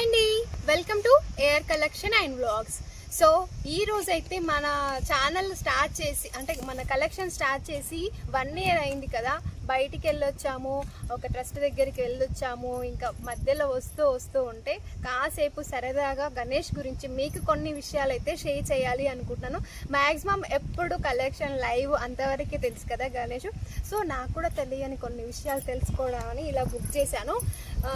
Hi అండి. Welcome to air collection and vlogs so ఈ రోజు అయితే మన ఛానల్ స్టార్ట్ చేసి అంటే మన కలెక్షన్ స్టార్ట్ చేసి వన్ ఇయర్ అయింది కదా. బయటికి వెళ్ళొచ్చాము ఒక ట్రస్ట్ దగ్గరికి వెళ్ళొచ్చాము ఇంకా మధ్యలో వస్తూ వస్తూ ఉంటే కాసేపు సరదాగా గణేష్ గురించి మీకు కొన్ని విషయాలు అయితే షేర్ చేయాలి అనుకుంటున్నాను. మ్యాక్సిమం ఎప్పుడు కలెక్షన్ లైవ్ అంతవరకే తెలుసు కదా గణేష్? సో నాకు కూడా తెలియని కొన్ని విషయాలు తెలుసుకోవడాలని ఇలా బుక్ చేశాను. ఆ,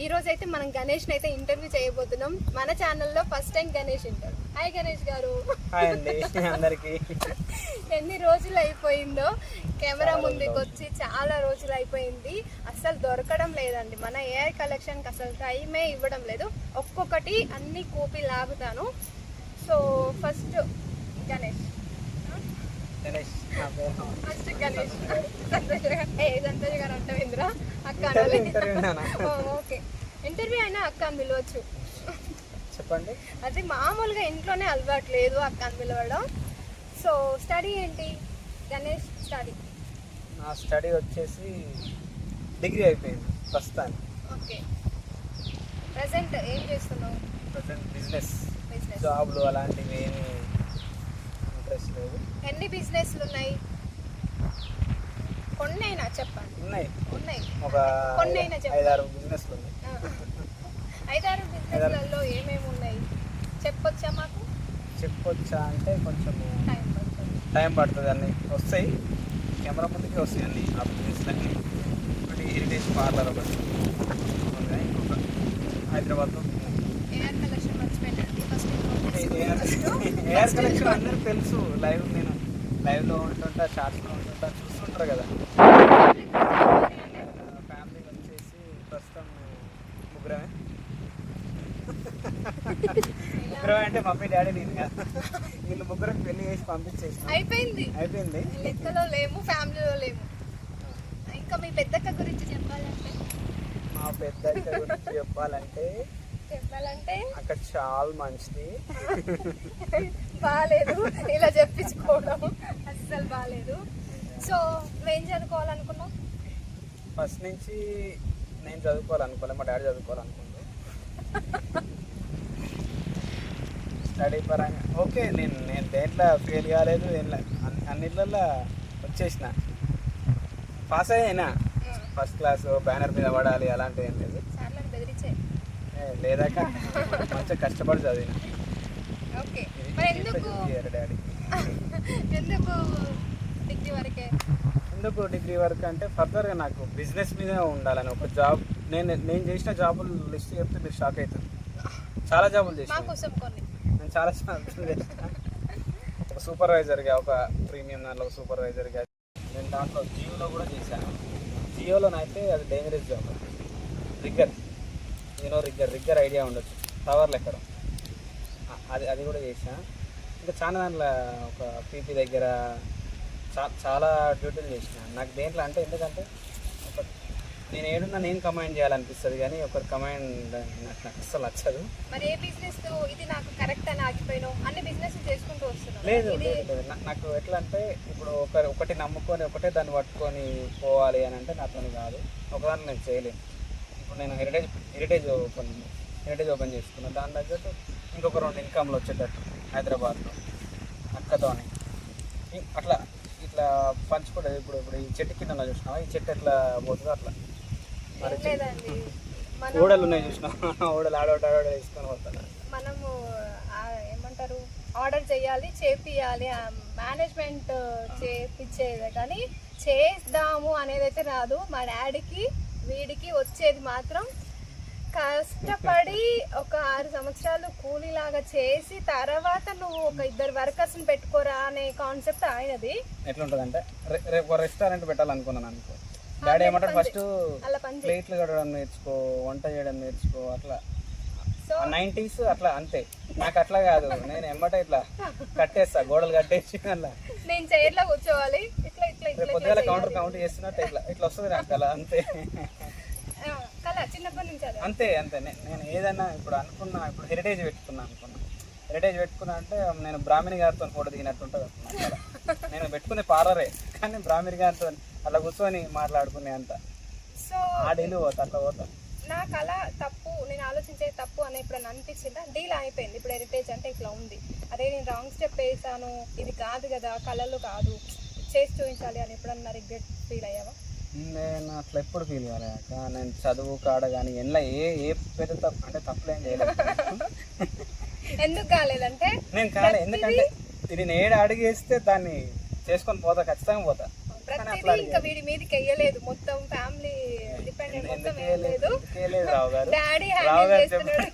ఈ రోజు అయితే మనం గణేష్ని అయితే ఇంటర్వ్యూ చేయబోతున్నాం. మన ఛానల్లో ఫస్ట్ టైం గణేష్ ఉంటాడు. హాయ్ గణేష్ గారు. అందరికి. ఎన్ని రోజులు అయిపోయిందో? కెమెరా ముందుకు వచ్చి చాలా రోజులు అయిపోయింది. అస్సలు దొరకడం లేదండి. మన ఏఐ కలెక్షన్కి అసలు టైమే ఇవ్వడం లేదు. ఒక్కొక్కటి అన్ని కూపి లాగుతాను. So first Ganesh. Ganesh. First Ganesh. Santosh గారు ఏ సంతోష్ గారు అంటే ఇంద్రా అక్క ఓకే. ఇంటర్వ్యూ అయినా అక్క అని పిలవచ్చు. చెప్పండి. అది మామూలుగా ఇంట్లోనే అలవాటు లేదు అక్క అని పిలవడం. సో స్టడీ ఏంటి? గణేష్ స్టడీ. నా స్టడీ వచ్చేసి డిగ్రీ అయిపోయింది ప్రస్తుతానికి. ఓకే. ప్రజెంట్ ఏం చేస్తున్నావు? Present business. బిజినెస్. జాబ్లు అలాంటివి ఏమి ఇంట్రెస్ట్ లేదు. ఎన్ని బిజినెస్లు ఉన్నాయి? కొన్నైనా చెప్పండి. ఉన్నాయి. ఉన్నాయి. ఒక కొన్నైనా ఐదారు బిజినెస్లు ఉన్నాయి. ఐదారు బిజినెస్లలో ఏమేమి ఉన్నాయి? చెప్పొచ్చా మాకు? చెప్పొచ్చా అంటే కొంచెం టైం పడుతుంది. అన్ని. వస్తాయి. కెమెరా ముందుకే వస్తాయి అన్ని. ఆ బిజినెస్లన్నీ ఒకటి హెరిటేజ్ పార్లర్ ఒకటి. ఇంకొక హైదరాబాద్లో. ఎయిర్ కలెక్షన్ అందరూ తెలుసు. లైవ్ నేను లైవ్లో ఉంటుంటా షార్ట్స్లో ఉంటుంటా చూస్తుంటారు కదా. ఫ్యామిలీ వచ్చేసి ప్రస్తుతం ముగ్గురమే. ముగ్గురమే అంటే మమ్మీ డాడీ నేను కదా. వీళ్ళు ముగ్గురం పెళ్ళి చేసి పంపించేసిన. అయిపోయింది. అయిపోయింది. లెక్కలో లేము ఫ్యామిలీలో లేము. ఇంకా మీ పెద్దక్క గురించి చెప్పాలంటే? మా పెద్ద అక్క గురించి చెప్పాలంటే చెప్పాలంటే? అక్కడ చాలా మంచిది. బాగాలేదు ఇలా చెప్పించుకోవడం అస్సలు బాగాలేదు సో నువ్వేం చదువుకోవాలనుకున్నావు? ఫస్ట్ నుంచి నేను చదువుకోవాలనుకోలే మా డాడీ చదువుకోవాలనుకుంది స్టడీ పరంగా. ఓకే నేను నేను దేంట్లో ఫెయిల్ కాలేదు అన్నిట్లలో వచ్చేసిన. పాస్ అయ్యాయినా ఫస్ట్ క్లాస్ బ్యానర్ మీద పడాలి అలాంటివి ఏం లేదు. ఏ, లేదాక మంచిగా కష్టపడి చదివిన డాడీ. ఎందుకు డిగ్రీ వరకే? ఎందుకు డిగ్రీ వరకు అంటే ఫర్దర్గా నాకు బిజినెస్ మీద ఉండాలని ఒక జాబ్ నేను నేను చేసిన జాబులు లిస్ట్ చెప్తే మీరు షాక్ అవుతుంది చాలా జాబులు చేసిన. నేను చాలా చేసిన. ఒక సూపర్వైజర్గా ఒక ప్రీమియం దాంట్లో ఒక సూపర్వైజర్గా నేను దాంట్లో జియోలో కూడా చేశాను. జియోలోనైతే అది dangerous job rigger rigger rigger idea ఉండొచ్చు. టవర్లు ఎక్కడం అది అది కూడా చేసా ఇంకా చాలా దాంట్లో ఒక పీపీ దగ్గర చా చాలా డ్యూటీలు చేసిన. నాకు దేంట్లో అంటే ఎందుకంటే ఒక నేను ఏడున్నా నేను కమాండ్ చేయాలనిపిస్తుంది కానీ ఒకరు కమాండ్ నాకు నాకు అస్సలు నచ్చదు. మరి ఏ బిజినెస్ ఇది నాకు కరెక్ట్ అని ఆగిపోయినావు అన్ని బిజినెస్ చేసుకుంటూ వస్తున్నావు లేదు లేదు నాకు ఎట్లా అంటే ఇప్పుడు ఒక ఒకటి నమ్ముకొని ఒకటే దాన్ని పట్టుకొని పోవాలి అని అంటే నాతోని కాదు. ఒకదాన్ని నేను చేయలేను. ఇప్పుడు నేను heritage heritage open heritage open చేసుకున్నాను దాని తగ్గట్టు ఇంకొక రెండు ఇన్కమ్లు వచ్చేటట్టు హైదరాబాద్లో అక్కతోని. అట్లా ఇట్లా పంచుకుంటుంది ఇప్పుడు ఇప్పుడు ఈ చెట్టు కింద చూసినావా? ఈ చెట్టు ఎట్లా పోతుందో అట్లా. ఓడలు ఉన్నాయి చూసినావా? ఓడలు ఆడోట ఆడోడ తీసుకొని పోతాను మనము ఏమంటారు ఆర్డర్ చేయాలి చేపియాలి మేనేజ్మెంట్ చేపించేది కానీ చేద్దాము అనేది అయితే రాదు. మా డాడీకి వీడికి వచ్చేది మాత్రం కష్టపడి ఒక ఆరు సంవత్సరాలు కూలీలాగా చేసి తర్వాత నువ్వు ఒక ఇద్దరు వర్కర్స్ని పెట్టుకోరా అనే కాన్సెప్ట్ ఆయనది. ఎట్లా ఉంటుంది అంటే రేపు ఒక రెస్టారెంట్ పెట్టాలనుకున్నాను అనుకో. డాడీ ఏమంటాడు ఫస్ట్ అలా. ప్లేట్లు కడగడం నేర్చుకో వంట చేయడం నేర్చుకో అట్లా. సో నైంటీస్ అట్లా అంతే. నాకు అట్లా కాదు నేను ఎమ్మట ఇట్లా కట్టేస్తా గోడలు కట్టేసి అట్లా. నేను చైర్లో కూర్చోవాలి. ఇట్లా ఇట్లా పొద్దుగాల కౌంటర్ కౌంట్ చేస్తున్నట్టు ఇట్లా ఇట్లా వస్తుంది నాకు అలా అంతే ఆ, కళ చిన్నప్పటి నుంచి అదే అంతే అంతే. నేను ఏదైనా ఇప్పుడు అనుకున్నా ఇప్పుడు హెరిటేజ్ పెట్టుకున్నా అనుకున్నా. హెరిటేజ్ పెట్టుకున్నా అంటే నేను బ్రాహ్మణి గారితో ఫోటో దిగినట్టు ఉంటుంది నాకు అలా. నేను పెట్టుకునే పార్లరే కానీ బ్రాహ్మణి గారితో అలా కూర్చొని మాట్లాడుకునే అంత. సో ఆ డైలీ పోతా అట్లా పోతా. నా కళ తప్పు నేను ఆలోచించే తప్పు ఎప్పుడైనా అనిపించిందా? డీల్ అయిపోయింది. ఇప్పుడు హెరిటేజ్ అంటే ఇట్లా ఉంది. అదే నేను రాంగ్ స్టెప్ వేసాను ఇది కాదు కదా కళలు కాదు. చేసి చూపించాలి అని ఎప్పుడన్నా రిగ్రెట్ ఫీల్ అయ్యావా? నేను అట్లా ఎప్పుడు ఫీల్ కాలేక నేను చదువు కాడ కానీ ఎలా ఏ ఏ పెద్ద తప్పు అంటే తప్పులేం చేయలేదు. ఎందుకు కాలేదంటే నేను కాలే ఎందుకంటే ఇది నేను అడిగేస్తే దాన్ని చేసుకొని పోతా ఖచ్చితంగా పోతా. ఇంకా వీడి మీదకి వెయ్యలేదు మొత్తం ఫ్యామిలీ డిపెండెంట్ మొత్తం వేయలేదు? డాడీ హ్యాండిల్ చేస్తున్నాడు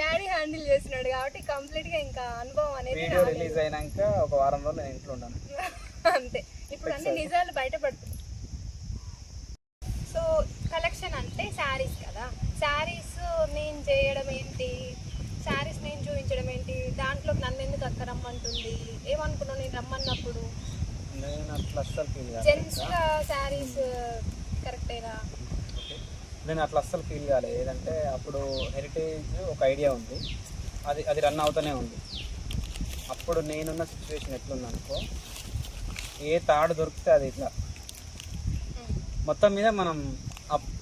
డాడీ హ్యాండిల్ చేస్తున్నాడు కాబట్టి కంప్లీట్గా ఇంకా అనుభవం అనేది వీడియో. రిలీజ్ అయినాక ఒక వారం రోజులు నేను ఇంట్లో ఉన్నాను. అంతే. ఇప్పుడు అన్ని నిజాలు బయటపడుతుంది కలెక్షన్ అంటే శారీస్ కదా. శారీస్ నేను చేయడం ఏంటి? శారీస్ నేను చూపించడం ఏంటి? దాంట్లో నన్ను ఎందుకు అక్క రమ్మంటుంది? ఏమనుకున్నావు నేను రమ్మన్నప్పుడు? నేను అట్లా అస్సలు ఫీల్ జెంట్స్ శారీస్ కరెక్టేనా. నేను అట్లా అస్సలు ఫీల్ కాలేదు. ఏదంటే అప్పుడు హెరిటేజ్ ఒక ఐడియా ఉంది. అది అది రన్ అవుతూనే ఉంది. అప్పుడు నేనున్న సిచ్యువేషన్ ఎట్లుందనుకో ఏ తాడు దొరికితే అది ఇట్లా. మొత్తం మీద మనం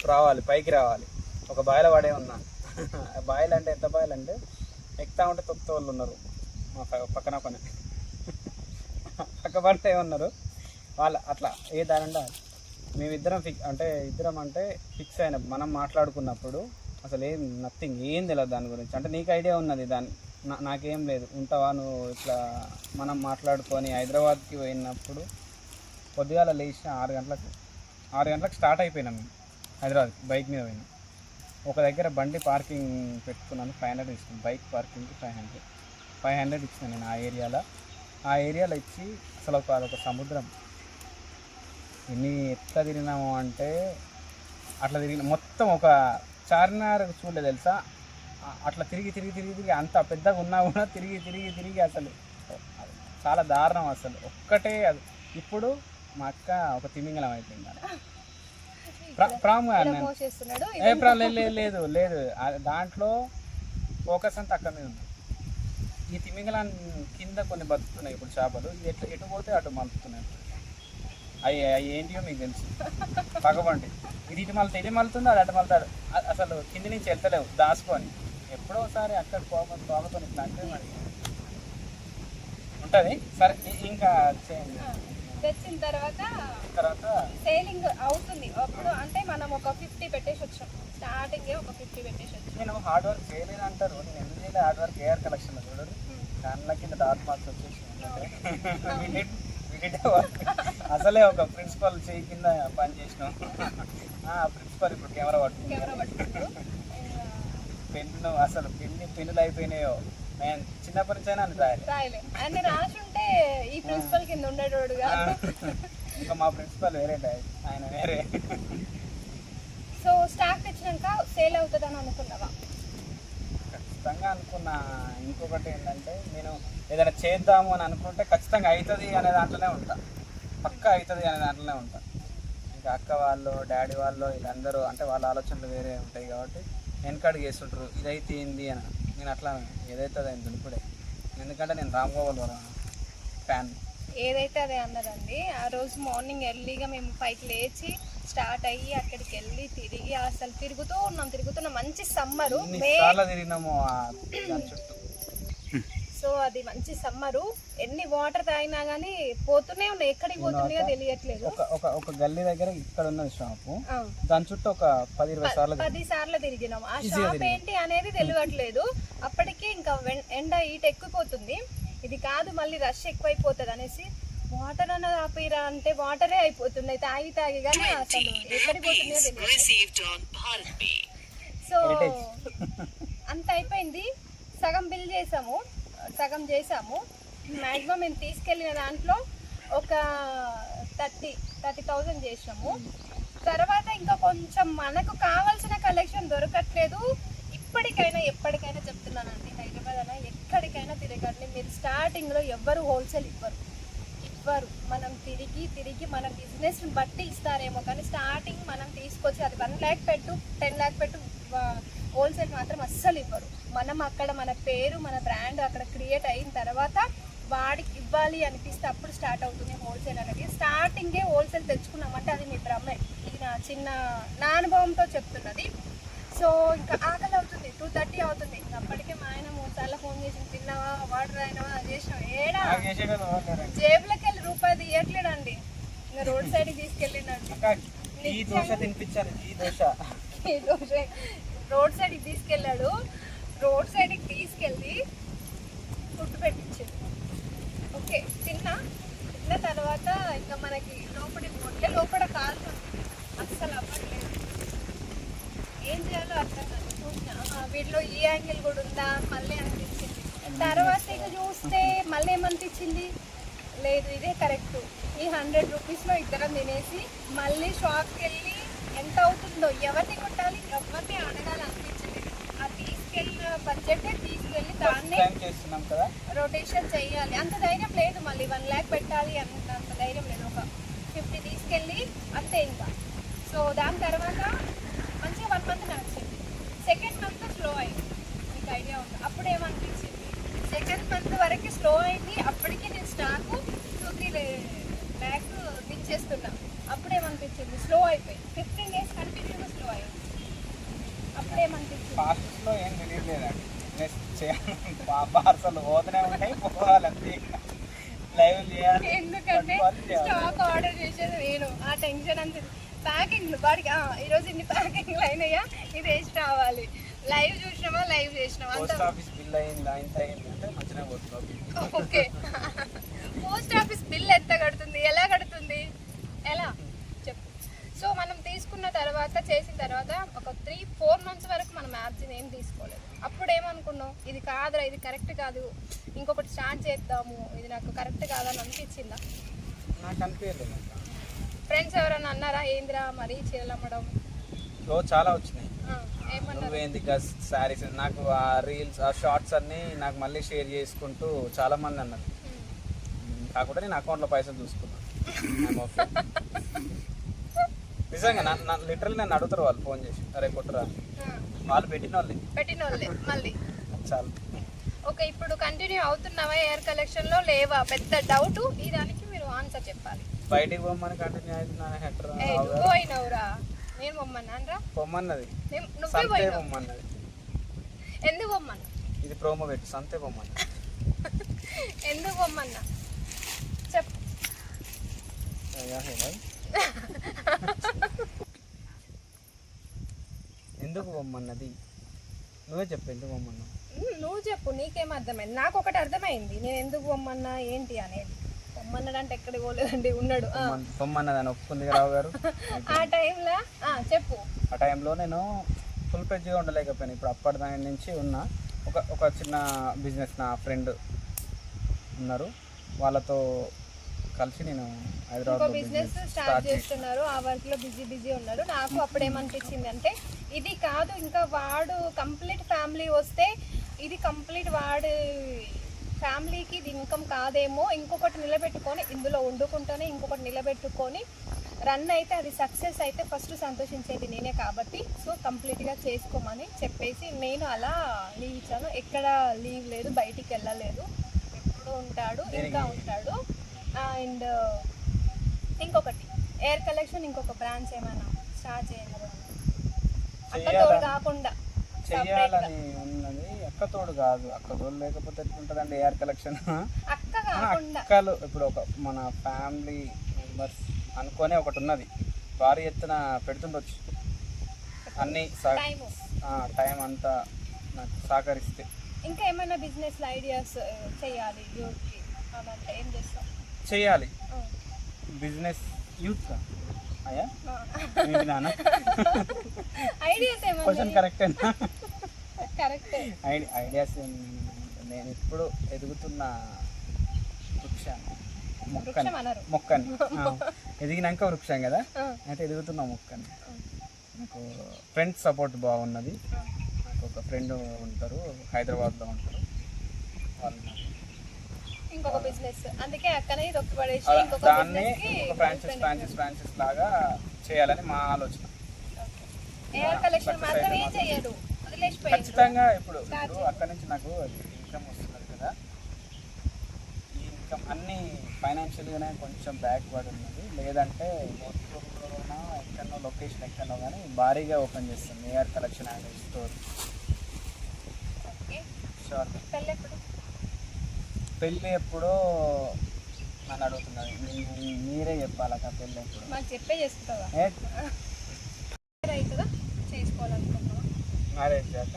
రావాలి పైకి రావాలి. ఒక బాయిల పడే ఉన్నా. బాయిల్ అంటే ఎంత బాయిల్ అంటే ఎక్కుతా ఉంటే తొక్కుతో వాళ్ళు ఉన్నారు. మా పక్కన పక్కన. పక్క పడితే ఉన్నారు. వాళ్ళు అట్లా ఏ దాని అంటే మేమిద్దరం ఫిక్ అంటే ఇద్దరం అంటే ఫిక్స్ అయిన మనం మాట్లాడుకున్నప్పుడు అసలు ఏం నథింగ్ ఏం తెలియదు దాని గురించి. అంటే నీకు ఐడియా ఉన్నది దాని నా- నాకేం లేదు. ఉంటావా నువ్వు ఇట్లా మనం మాట్లాడుకొని హైదరాబాద్కి పోయినప్పుడు పొద్దుగాల లేచిన ఆరు గంటలకు ఆరు గంటలకు స్టార్ట్ అయిపోయినాం మేము. హైదరాబాద్ బైక్ మీద పోయినా. ఒక దగ్గర బండి పార్కింగ్ పెట్టుకున్నాను ఫైవ్ హండ్రెడ్ ఇచ్చాను బైక్ పార్కింగ్కి ఫైవ్ హండ్రెడ్. ఫైవ్ హండ్రెడ్ ఇచ్చినాను నేను ఆ ఏరియాలో. ఆ ఏరియాలో ఇచ్చి అసలు ఒక అదొక సముద్రం. ఎన్ని ఎట్లా తిరిగినాము అంటే అట్లా తిరిగిన మొత్తం ఒక చార్మినార్ చూడలేదు తెలుసా? అట్లా తిరిగి తిరిగి తిరిగి తిరిగి అంత పెద్దగా ఉన్నా కూడా తిరిగి తిరిగి తిరిగి అసలు చాలా దారుణం అసలు. ఒక్కటే అది. ఇప్పుడు మా అక్క ఒక తిమింగలం అయిపోయింది లేదు లేదు. దాంట్లో ఫోకస్ అంతా అక్కడ మీద ఉంది. ఈ తిమింగలం కింద కొన్ని బతుకుతున్నాయి ఇప్పుడు చేపలు. ఇది ఎట్లా ఎటు పోతే అటు మలుపుతున్నాయి. అవి అవి ఏంటియో మీకు తెలుసు. పగబండి ఇది ఇటు మలుతా ఇటు మలుతుంది అది అటు మలుతాడు అసలు కింది నుంచి వెళ్తలేవు దాచుకొని ఎప్పుడో ఒకసారి అక్కడ కోపం అంటే మరి. ఉంటుంది? సరే ఇంకా చేయండి. తెచ్చిన తర్వాత తర్వాత సేలింగ్ అవుతుంది. అప్పుడు అంటే మనం ఒక ఫిఫ్టీ పెట్టేసి వచ్చాం. స్టార్టింగ్ ఒక ఫిఫ్టీ పెట్టేసి వచ్చాం. నేను హార్డ్ వర్క్ చేయలేను అంటారు. నేను ఎందుకు చేయలేదు హార్డ్ వర్క్ ఏఆర్ కలెక్షన్ చూడరు దానిలో కింద డార్క్ మార్క్స్ వచ్చేసి. అసలే ఒక ప్రిన్సిపల్ చేయి కింద పని చేసినాం. ప్రిన్సిపల్ ఇప్పుడు కెమెరా పట్టుకుంటూ పెన్ను అసలు పెన్ను పెన్నులు అయిపోయినాయో. నేను చిన్నప్పటి నుంచి అయినా రాయాలి. రాయలే. అన్ని రాసి ఉంటే ఈ ప్రిన్సిపల్ కింద ఉండేటోడుగా ఇంకా మా ప్రిన్సిపల్ వేరే ఆయన వేరే. సో స్టాక్ తెచ్చినాక సేల్ అవుతుందని అనుకున్నావా? ఖచ్చితంగా అనుకున్న. ఇంకొకటి ఏంటంటే నేను ఏదైనా చేద్దాము అని అనుకుంటే ఖచ్చితంగా అవుతుంది అనే దాంట్లోనే ఉంటా. పక్కా అవుతుంది అనే దాంట్లోనే ఉంటా. ఇంకా అక్క వాళ్ళు డాడీ వాళ్ళు వీళ్ళందరూ అంటే వాళ్ళ ఆలోచనలు వేరే ఉంటాయి కాబట్టి వెనకడుగు వేస్తుంటారు. ఇదైతే ఏంది అని నేను అట్లా ఏదైతే అయింది ఇప్పుడే. ఎందుకంటే నేను రామ్ గోపాల్ వరం ఫ్యాన్. ఏదైతే అదే అన్నదండి ఆ రోజు మార్నింగ్ ఎర్లీగా మేము పైకి లేచి స్టార్ట్ అయ్యి అక్కడికి వెళ్ళి తిరిగి అసలు తిరుగుతూ ఉన్నాం తిరుగుతున్నాం మంచి సమ్మరు. మే తిరిగినాము సో అది మంచి సమ్మరు. ఎన్ని వాటర్ తాగినా కానీ పోతూనే ఉన్నాయి. ఎక్కడికి పోతున్నాయో తెలియట్లేదు. ఒక ఒక గల్లీ దగ్గర ఇక్కడ ఉన్నది షాపు దాని చుట్టూ ఒక పది ఇరవై సార్లు పది సార్లు తిరిగినాం. ఆ షాప్. ఏంటి అనేది తెలియట్లేదు. అప్పటికి ఇంకా ఎండ హీట్ ఎక్కువైపోతుంది. ఇది కాదు మళ్ళీ రష్ ఎక్కువైపోతుంది అనేసి వాటర్ అన్నది ఆపిరా అంటే వాటరే అయిపోతుంది. తాగి తాగి కానీ అసలు ఎక్కడికి పోతుందో తెలియదు. సో. అంత అయిపోయింది. సగం బిల్ చేసాము. సగం చేసాము మ్యాక్సిమం మేము తీసుకెళ్ళిన దాంట్లో ఒక థర్టీ థర్టీ థౌజండ్ చేసినాము తర్వాత ఇంకా కొంచెం మనకు కావాల్సిన కలెక్షన్ దొరకట్లేదు. ఇప్పటికైనా ఎప్పటికైనా చెప్తున్నానండి హైదరాబాద్ అయినా ఎక్కడికైనా తిరగండి. మీరు స్టార్టింగ్లో ఎవ్వరు హోల్సేల్ ఇవ్వరు. ఇవ్వరు. మనం తిరిగి తిరిగి మన బిజినెస్ని బట్టి ఇస్తారేమో కానీ స్టార్టింగ్ మనం తీసుకొచ్చి అది వన్ ల్యాక్ పెట్టు టెన్ ల్యాక్ పెట్టు హోల్సేల్ మాత్రం అస్సలు ఇవ్వరు. మనం అక్కడ మన పేరు మన బ్రాండ్ అక్కడ క్రియేట్ అయిన తర్వాత వాడికి ఇవ్వాలి అనిపిస్తే అప్పుడు స్టార్ట్ అవుతుంది హోల్సేల్ అనేది. స్టార్టింగే హోల్సేల్ తెచ్చుకున్నామంటే అది మీ భ్రమే. ఇది నా చిన్న నా అనుభవంతో చెప్తున్నది. సో ఇంకా ఆకలి అవుతుంది. టూ థర్టీ అవుతుంది. అప్పటికే మా ఆయన మూడు సార్లు ఫోన్ చేసి తిన్నావా? వాటర్ అయినావా అది చేసినావా? ఏడా? జేబులకి వెళ్ళి రూపాయి తీయట్లేడండి ఇంకా రోడ్ సైడ్కి తీసుకెళ్ళిండండి దోశ. రోడ్ సైడ్కి తీసుకెళ్ళాడు. రోడ్ సైడ్కి తీసుకెళ్ళి ఫుడ్ పెట్టించాడు ఓకే తిన్నా. తిన్న తర్వాత ఇంకా మనకి లోపలి పొట్టే లోపల కాలుతుంది అస్సలు అవ్వట్లేదు. ఏం చేయాలో అర్థం కాదు. వీటిలో ఈ యాంగిల్ కూడా ఉందా? మళ్ళీ అనిపించింది. తర్వాత ఇక చూస్తే మళ్ళీ ఏమనిపించింది? లేదు ఇదే కరెక్ట్. ఈ హండ్రెడ్ రూపీస్లో ఇద్దరం తినేసి మళ్ళీ షాప్కి వెళ్ళి ఎంత అవుతుందో ఎవరిని ఎవరిని అడగాలి అనిపించింది ఆ తీసుకెళ్ళిన బడ్జెటే తీసుకెళ్ళి దాన్నే టైం చేస్తున్నాం కదా. రొటేషన్ చేయాలి. అంత ధైర్యం లేదు మళ్ళీ వన్ ల్యాక్ పెట్టాలి అంత అంత ధైర్యం లేదు. ఒక ఫిఫ్టీ తీసుకెళ్ళి అంతే ఇంకా. సో దాని తర్వాత మంచిగా వన్ మంత్ నడిచింది. సెకండ్ మంత్ స్లో అయింది. మీకు ఐడియా ఉంది? అప్పుడు ఏమనిపించింది సెకండ్ మంత్ వరకు స్లో అయింది. అప్పటికి నేను స్టాక్ టూ త్రీ ల్యాక్ దించేస్తున్నా. అప్పుడు ఏమనిపించింది స్లో అయిపోయింది ఫిఫ్టీన్ డేస్ కంటిన్యూగా స్లో అయింది అప్పుడు ఏమనిపించింది ఫాస్ట్లో ఏం నెక్స్ట్ చేయాలి పార్సల్ పోతూనే ఉన్నాయి పోవాలి అంతే లైవ్ చేయాలి. ఎందుకంటే. స్టాక్ ఆర్డర్ చేసేది నేను. ఆ టెన్షన్ అంతే. ప్యాకింగ్లు వాడికి ఈరోజు ఇన్ని ప్యాకింగ్లు అయినాయా? ఇది వేసి రావాలి లైవ్ చూసినామా? లైవ్ చేసినామా? పోస్ట్ ఆఫీస్ బిల్ అయింది? ఇంత అయింది? అంటే మంచిగా పోతుంది. ఓకే. పోస్ట్ ఆఫీస్ బిల్ ఎంత కడుతుంది? ఎలా కడుతుంది ఎలా చెప్పు సో మనం తర్వాత చేసిన తర్వాత ఒక త్రీ ఫోర్ మంత్స్ వరకు మనం మ్యాప్జిన్ ఏం తీసుకోలేదు. అప్పుడు ఏమనుకున్నాం? ఇది కాదురా ఇది కరెక్ట్ కాదు. ఇంకొకటి స్టార్ట్ చేద్దాము. ఇది నాకు కరెక్ట్ కాదని అనిపించిందా? నాకు అనిపించలేదు. అక్క. ఫ్రెండ్స్ ఎవరైనా అన్నారా? ఏందిరా మరీ చీరలు అమ్మడం రోజు చాలా వచ్చినాయి. నువ్వేంది శారీస్ నాకు ఆ రీల్స్ ఆ షార్ట్స్ అన్ని నాకు మళ్ళీ షేర్ చేసుకుంటూ చాలా మంది అన్నారు. కాకుండా నేను అకౌంట్లో పైసలు చూసుకున్నాను. నిజంగా నా లిటరల్ నన్ను అడుగుతారు వాళ్ళు ఫోన్ చేసి. అరే కొట్టరా. వాళ్ళు పెట్టిన వాళ్ళే పెట్టిన వాళ్ళే మళ్ళీ. చాలు. ఓకే ఇప్పుడు కంటిన్యూ అవుతున్నావా ఎయిర్ కలెక్షన్లో? లేవా? పెద్ద డౌట్ ఈ దానికి మీరు ఆన్సర్ చెప్పాలి. బయటికి పొమ్మని కంటిన్యూ అవుతున్నాను హెటర్ పోయినవురా? నేను పొమ్మన్నానరా పొమ్మన్నది. నేను- నువ్వే పొమ్మన్నది. ఎందుకు పొమ్మన్నా? ఇది ప్రోమో పెట్టి సంతే పొమ్మన్నది ఎందుకు పొమ్మన్నా? చెప్పు. ఎందుకు పొమ్మన్నది నువ్వే చెప్పు ఎందుకు పొమ్మన్నావు ఉమ్, నువ్వు చెప్పు నీకేం అర్థమైంది? నాకు ఒకటి అర్థమైంది నేను ఎందుకు పొమ్మన్నా ఏంటి అనేది. పొమ్మన్నాడంటే ఎక్కడికి పోలేదండి ఉన్నాడు. ఆ. పొమ్మన్- పొమ్మన్నది అని ఒప్పుకుంది కదా రావు గారు? ఆ టైంలో చెప్పు. ఆ టైంలో నేను ఫుల్ పేజ్గా ఉండలేకపోయాను. ఇప్పుడు అప్పటి దాని నుంచి ఉన్న ఒక ఒక చిన్న బిజినెస్ నా ఫ్రెండ్ ఉన్నారు. వాళ్ళతో కలిసి నేను ఇంకో హైదరాబాద్ బిజినెస్ స్టార్ట్ చేస్తున్నారు. ఆ వర్క్లో బిజీ బిజీ ఉన్నారు నాకు అప్పుడు ఏమనిపించింది అంటే ఇది కాదు ఇంకా వాడు కంప్లీట్ ఫ్యామిలీ వస్తే ఇది కంప్లీట్ వాడు ఫ్యామిలీకి ఇది ఇన్కమ్ కాదేమో ఇంకొకటి నిలబెట్టుకొని ఇందులో వండుకుంటూనే ఇంకొకటి నిలబెట్టుకొని రన్ అయితే అది సక్సెస్ అయితే ఫస్ట్ సంతోషించేది నేనే కాబట్టి సో కంప్లీట్గా చేసుకోమని చెప్పేసి నేను అలా లీవ్ ఇచ్చాను ఎక్కడ లీవ్ లేదు బయటికి వెళ్ళలేదు. ఎప్పుడు ఉంటాడు ఇంకా ఉంటాడు. అండ్ ఇంకొకటి ఎయిర్ కలెక్షన్ ఇంకొక బ్రాంచ్ ఏమైనా స్టార్ట్ చేయాలి అక్కతో చెయ్యాలా? కాకుండా. చెయ్యాలని ఉన్నది. అక్క తోడు కాదు. అక్క తోడు లేకపోతే ఎట్లుంటుందండి ఏఆర్ కలెక్షన్ అక్కలు ఇప్పుడు ఒక మన ఫ్యామిలీ మెంబర్స్ అనుకొని ఒకటి ఉన్నది. భారీ ఎత్తున పెడుతుండొచ్చు. అన్ని టైం అంతా నాకు సహకరిస్తే. ఇంకా ఏమైనా బిజినెస్ ఐడియాస్ చేయాలి ఏం చేస్తాం? చేయాలి. బిజినెస్ యూత్ అయ్యా? క్వశ్చన్ కరెక్టేనా కరెక్టే ఐడియాస్ నేను ఇప్పుడు ఎదుగుతున్న వృక్షాన్ని మొక్కని. మొక్కని. ఎదిగినాక వృక్షం కదా? అయితే ఎదుగుతున్న మొక్కని. నాకు ఫ్రెండ్స్ సపోర్ట్ బాగున్నది. ఒక ఫ్రెండ్ ఉంటారు. హైదరాబాద్లో ఉంటారు. వాళ్ళు నాకు ఇంకొక బిజినెస్ అందుకే అక్కనే దొక్కి పడేసి ఇంకొక దాన్ని బిజినెస్కి ఫ్రాంచైజ్ ఫ్రాంచైజ్ ఫ్రాంచైజ్ లాగా చేయాలని మా ఆలోచన. ఎయిర్ కలెక్షన్ మాత్రం ఏం ఖచ్చితంగా ఇప్పుడు అక్కడ నుంచి నాకు ఇన్కమ్ వస్తున్నది కదా. ఈ ఇన్కమ్ అన్ని ఫైనాన్షియల్గానే కొంచెం బ్యాక్వర్డ్ ఉన్నది. లేదంటే ఎక్కడనో లొకేషన్ ఎక్కడనో కానీ భారీగా ఓపెన్ చేస్తాం AR collection and store okay. Sure పెళ్ళి ఎప్పుడు ఎప్పుడో నన్ను అడుగుతున్నది మీ- మీరే చెప్పాలి అక్క పెళ్ళి ఇప్పుడు మాకు చెప్పే చేసుకుంటావా? అవుతుందా? చేసుకోవాలనుకుంటున్నావా మ్యారేజ్ చేక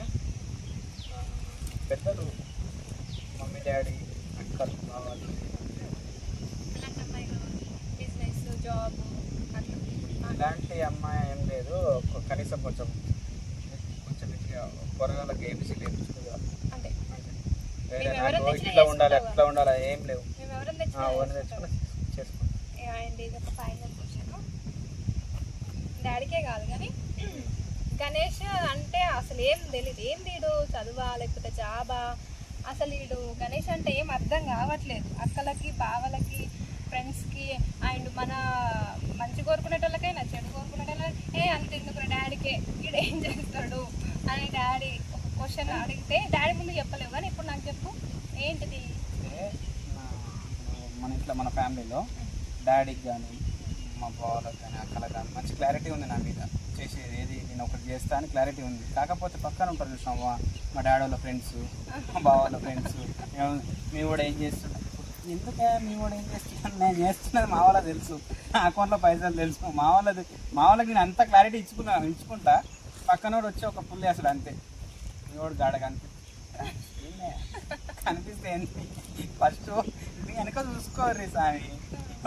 పెద్దలు. మమ్మీ డాడీ అక్కలు కావాలి అలాంటి అమ్మాయి కావాలి బిజినెస్ జాబ్ అలాంటి అమ్మాయి ఏం లేదు. కనీసం కొంచెం కొంచెం పొరగాళ్ళకి ఏబీసీ లేదు అంటే వేరే మేము ఎవరైనా నాకు తెచ్చినా ఇట్లా ఉండాలి? అట్లా ఉండాలి ఏం లేవు. డాడీకే కాదు కానీ గణేష్ అంటే అసలు ఏం తెలియదు ఏం వీడు చదువా లేకపోతే జాబా? అసలు వీడు గణేష్ అంటే ఏం అర్థం కావట్లేదు. అక్కలకి బావలకి ఫ్రెండ్స్కి అండ్ మన మంచి కోరుకునేటోళ్ళకైనా చెడు కోరుకునేటోళ్ళకి ఏ అంత ఎందుకు డాడీకే? వీడు ఏం చేస్తాడు? అని డాడీ క్వశ్చన్ అడిగితే డాడీ ముందు చెప్పలేవు కానీ ఇప్పుడు నాకు చెప్పు. ఏంటిది? మన ఇంట్లో మన ఫ్యామిలీలో డాడీకి కానీ మా బావలకు కానీ అక్కలకు కానీ మంచి క్లారిటీ ఉంది నా మీద. చేసేది ఏది నేను ఒకటి చేస్తా అని క్లారిటీ ఉంది. కాకపోతే పక్కన ఉంటారు చూసినాం మా మా డాడీ వాళ్ళ ఫ్రెండ్స్ మా బావ వాళ్ళ ఫ్రెండ్స్ మీ కూడా ఏం చేస్తున్నా? ఎందుకే మీ కూడా ఏం చేస్తున్నాను నేను చేస్తున్నది మా వాళ్ళ తెలుసు. నా అకౌంట్లో పైసలు తెలుసు. మా వాళ్ళది మా వాళ్ళకి నేను అంత క్లారిటీ ఇచ్చుకున్నా ఇచ్చుకుంటా. పక్కనోడు వచ్చి ఒక పుల్లి అసలు అంతే. ఎవడు గాడ కనిపిస్తుంది కనిపిస్తే ఏంటి ఫస్ట్ వెనక చూసుకోర్రీ సామి.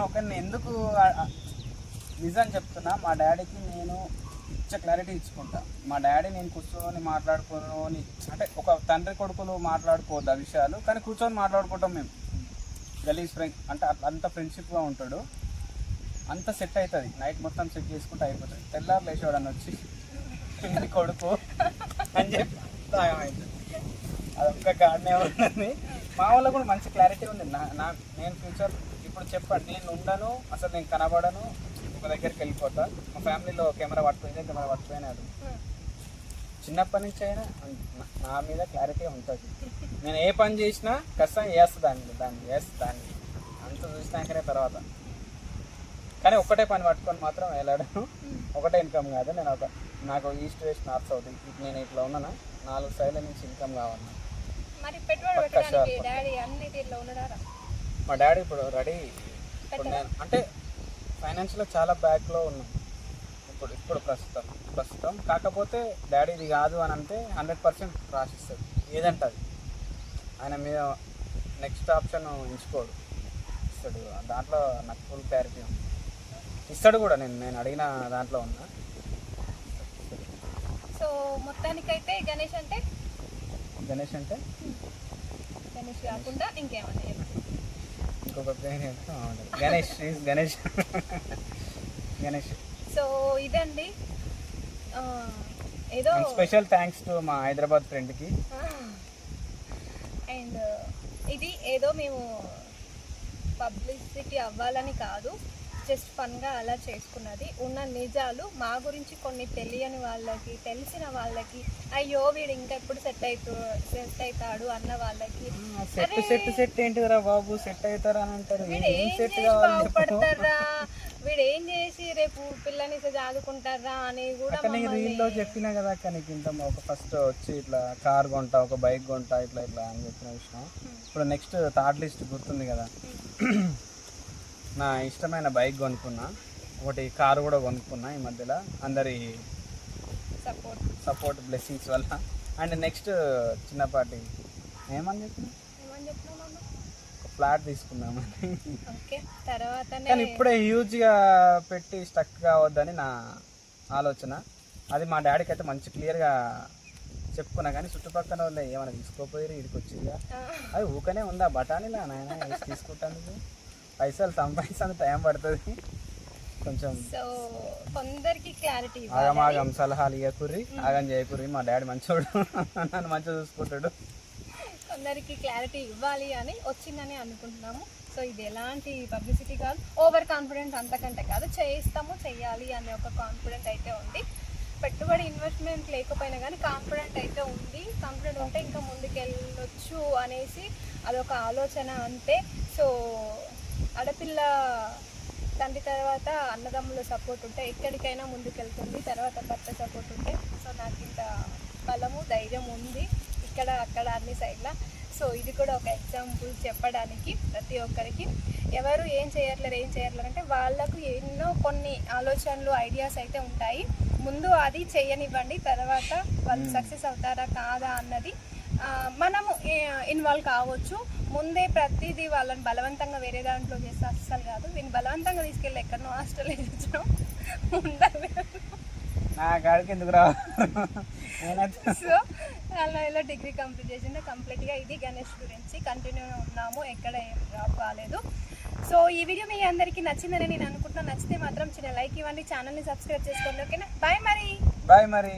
ఒకరిని ఎందుకు నిజం చెప్తున్నా మా డాడీకి నేను ఇచ్చ క్లారిటీ ఇచ్చుకుంటా. మా డాడీ నేను కూర్చొని మాట్లాడుకోని అంటే ఒక తండ్రి కొడుకులు మాట్లాడుకోవద్దు ఆ విషయాలు కానీ కూర్చొని మాట్లాడుకుంటాం మేము. గలీజ్ ఫ్రెండ్ అంటే అంత ఫ్రెండ్షిప్గా ఉంటాడు. అంత సెట్ అవుతుంది నైట్ మొత్తం సెట్ చేసుకుంటే అయిపోతుంది. తెల్లారు లేచేవాడని వచ్చి కొడుకు? అని చెప్పి తాగమైంది అదొక్క కారణం ఏమన్నది మా వాళ్ళకు కూడా మంచి క్లారిటీ ఉంది. నా నా నేను ఫ్యూచర్ ఇప్పుడు చెప్పండి నేను ఉండను అసలు నేను కనబడను ఒక దగ్గరికి వెళ్ళిపోతా. మా ఫ్యామిలీలో కెమెరా పట్టుకుపోయింది కెమెరా పట్టుకుపోయినాడు చిన్నప్పటి నుంచి అయినా నా- మీద క్లారిటీ ఉంటుంది. నేను ఏ పని చేసినా ఖచ్చితంగా చేస్తా దాన్ని దాన్ని చేస్తా దాన్ని. అంత చూసినాకనే తర్వాత. కానీ ఒక్కటే పని పట్టుకొని మాత్రం వెళ్ళాడను ఒకటే ఇన్కమ్ కాదు. నేను ఒక నాకు ఈస్ట్ వెస్ట్ నార్త్ సౌత్ నేను ఇట్లా ఉన్నానా? నాలుగు సైడ్ల నుంచి ఇన్కమ్ కావాలి మరి పెట్టుబడి పక్కా పెట్టడానికి షాప్. డాడీ అన్ని తీరులో ఉన్నాడా? మా డాడీ ఇప్పుడు రెడీ ఇప్పుడు నేను అంటే ఫైనాన్షియల్గా చాలా బ్యాక్లో ఉన్నాం. ఇప్పుడు ఇప్పుడు ప్రస్తుతం. ప్రస్తుతం. కాకపోతే డాడీ ఇది కాదు అని అంటే హండ్రెడ్ పర్సెంట్ రాసిస్తాడు. ఏదంటే అది. ఆయన మీద నెక్స్ట్ ఆప్షన్ ఎంచుకోడు ఇస్తాడు. దాంట్లో నాకు ఫుల్ క్లారిటీ ఉంది. ఇస్తాడు కూడా నేను నేను అడిగిన దాంట్లో ఉన్నా. సో మొత్తానికైతే గణేష్ అంటే? గణేష్ అంటే? గణేష్ కాకుండా ఇంకేమన్నా. ఇంకొక. గణేష్ గణేష్. గణేష్. సో ఇదండి. ఏదో స్పెషల్ థ్యాంక్స్ టు మా హైదరాబాద్ ఫ్రెండ్కి అండ్ ఇది ఏదో మేము పబ్లిసిటీ అవ్వాలని కాదు. జస్ట్ ఫన్గా అలా చేసుకున్నది. ఉన్న నిజాలు మా గురించి కొన్ని తెలియని వాళ్ళకి తెలిసిన వాళ్ళకి అయ్యో వీడు ఇంకా ఎప్పుడు సెట్ అవుతూ సెట్ అవుతాడు అన్న వాళ్ళకి. సెట్ సెట్ సెట్ ఏంటిదిరా బాబు? సెట్ అవుతారా అని అంటారు? బాగుపడతారా వీడు ఏం చేసి రేపు పిల్లని చదువుకుంటారా అని కూడా మమ్మల్ని రీల్లో చెప్పినా కదా అక్క నీకు ఇంత ఒక ఫస్ట్ వచ్చి ఇట్లా కార్ కొంటా ఒక బైక్ కొంటా ఇట్లా ఇట్లా అని చెప్పిన విషయం. ఇప్పుడు నెక్స్ట్ థర్డ్ లిస్ట్ గుర్తుంది కదా. నా ఇష్టమైన బైక్ కొనుక్కున్నా. ఒకటి కారు కూడా కొనుక్కున్నా ఈ మధ్యలో. అందరి సపోర్ట్. సపోర్ట్ బ్లెస్సింగ్స్ వల్ల. అండ్ నెక్స్ట్ చిన్నపాటి ఏమని చెప్పిన ఫ్లాట్ తర్వాతనే కానీ ఇప్పుడే హ్యూజ్గా పెట్టి స్టక్ కావద్దని నా ఆలోచన. అది మా డాడీకి అయితే మంచి క్లియర్గా చెప్పుకున్నా కానీ చుట్టుపక్కల వాళ్ళు ఏమైనా తీసుకోపోయారు ఇక్కడికి వచ్చిందా అది ఊకనే ఉందా? బఠానీలా నాయన తీసుకుంటాను పైసలు సంపాదించాను టైం పడుతుంది. కొంచెం సో కొందరికి క్లారిటీ ఆగమాగం సలహాలు ఇవ్వకుర్రి ఆగం చేయకుర్రి. మా డాడీ మంచోడు. నన్ను మంచిగా చూసుకుంటాడు. కొందరికి క్లారిటీ ఇవ్వాలి అని వచ్చిందని అనుకుంటున్నాము. సో ఇది ఎలాంటి పబ్లిసిటీ కాదు. ఓవర్ కాన్ఫిడెన్స్ అంతకంటే కాదు. చేయిస్తాము చెయ్యాలి అనే ఒక కాన్ఫిడెంట్ అయితే ఉంది. పెట్టుబడి ఇన్వెస్ట్మెంట్ లేకపోయినా కానీ కాన్ఫిడెంట్ అయితే ఉంది. కాన్ఫిడెంట్ ఉంటే ఇంకా ముందుకెళ్ళొచ్చు అనేసి అదొక ఆలోచన అంతే. సో ఆడపిల్ల తండ్రి తర్వాత అన్నదమ్ముల సపోర్ట్ ఉంటే ఎక్కడికైనా ముందుకెళ్తుంది తర్వాత భర్త సపోర్ట్ ఉంటే. సో నాకు ఇంత బలము ధైర్యం ఉంది ఇక్కడ అక్కడ అన్ని సైడ్ల సో ఇది కూడా ఒక ఎగ్జాంపుల్ చెప్పడానికి ప్రతి ఒక్కరికి. ఎవరు ఏం చేయట్లేరు ఏం చేయట్లేరు అంటే వాళ్ళకు ఎన్నో కొన్ని ఆలోచనలు ఐడియాస్ అయితే ఉంటాయి. ముందు అది చేయనివ్వండి తర్వాత వాళ్ళు సక్సెస్ అవుతారా కాదా అన్నది మనము ఇన్వాల్వ్ కావచ్చు. ముందే ప్రతిదీ వాళ్ళని బలవంతంగా వేరే దాంట్లో చేస్తే అస్సలు కాదు. వీళ్ళు బలవంతంగా తీసుకెళ్ళి ఎక్కడనో హాస్టల్ వేయించడం ఉండాలి నా కాడికి ఎందుకు రా నేనైతే సో అలా ఇలా డిగ్రీ కంప్లీట్ చేసిండే కంప్లీట్గా ఇది గణేష్ గురించి కంటిన్యూ ఉన్నాము. ఎక్కడ ఏం డ్రాప్ కాలేదు. సో ఈ వీడియో మీ అందరికీ నచ్చిందని నేను అనుకుంటున్నాను నచ్చితే మాత్రం చిన్న లైక్ ఇవ్వండి. ఛానల్ని సబ్స్క్రైబ్ చేసుకోండి. ఓకేనా? బాయ్ మరి. బాయ్ మరి.